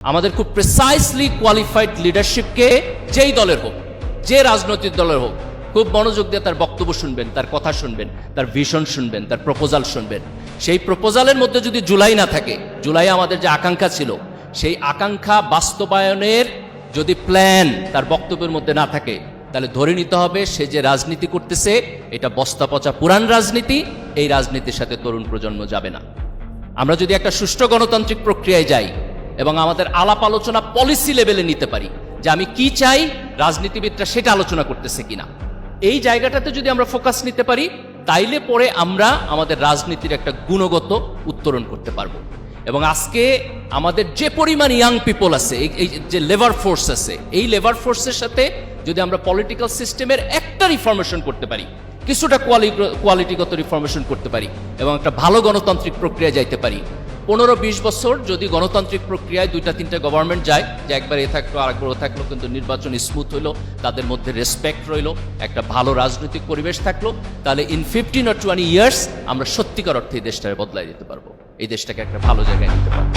আমাদের খুব precisely qualified লিডারশিপকে যেই দলের হোক, যে রাজনৈতিক দলের হোক, খুব মনোযোগ দিয়ে তার বক্তব্য শুনবেন, তার কথা শুনবেন, তার ভিশন শুনবেন, তার প্রপোজাল শুনবেন। সেই প্রপোজালের মধ্যে যদি জুলাই না থাকে, জুলাই আমাদের যে আকাঙ্ক্ষা ছিল, সেই আকাঙ্ক্ষা বাস্তবায়নের যদি প্ল্যান তার বক্তব্যের মধ্যে না থাকে, তাহলে ধরে নিতে হবে সে যে রাজনীতি করতেছে, এটা বস্তা পচা পুরান রাজনীতি, এই রাজনীতির সাথে তরুণ প্রজন্ম যাবে না। আমরা যদি একটা সুষ্ঠু গণতান্ত্রিক প্রক্রিয়ায় যাই এবং আমাদের আলাপ আলোচনা পলিসি লেভেলে নিতে পারি যে আমি কি চাই, রাজনীতিবিদরা সেটা আলোচনা করতেছে কিনা। এই জায়গাটাতে যদি আমরা ফোকাস নিতে পারি, তাইলে পরে আমরা আমাদের রাজনীতির একটা গুণগত উত্তরণ করতে পারব। এবং আজকে আমাদের যে পরিমাণ ইয়াং পিপল আছে, এই- যে লেবার ফোর্স আছে, এই লেবার ফোর্সের সাথে যদি আমরা পলিটিক্যাল সিস্টেমের একটা রিফরমেশন করতে পারি, কিছুটা কোয়ালিটিগত রিফরমেশন করতে পারি এবং একটা ভালো গণতান্ত্রিক প্রক্রিয়া যাইতে পারি পনেরো বিশ বছর যদি গণতান্ত্রিক প্রক্রিয়ায় দুইটা, তিনটা গভর্নমেন্ট যায়, যে একবার এ থাকল, আরেকবার ও থাকল, কিন্তু নির্বাচন স্মুথ হইল তাদের মধ্যে রেসপেক্ট রইল, একটা ভালো রাজনৈতিক পরিবেশ থাকল, তাহলে ইন ফিফটিন আর টোয়েন্টি ইয়ার্স আমরা সত্যিকার অর্থে এই দেশটাকে বদলাই দিতে পারব। এই দেশটাকে একটা ভালো জায়গায় নিতে পারব।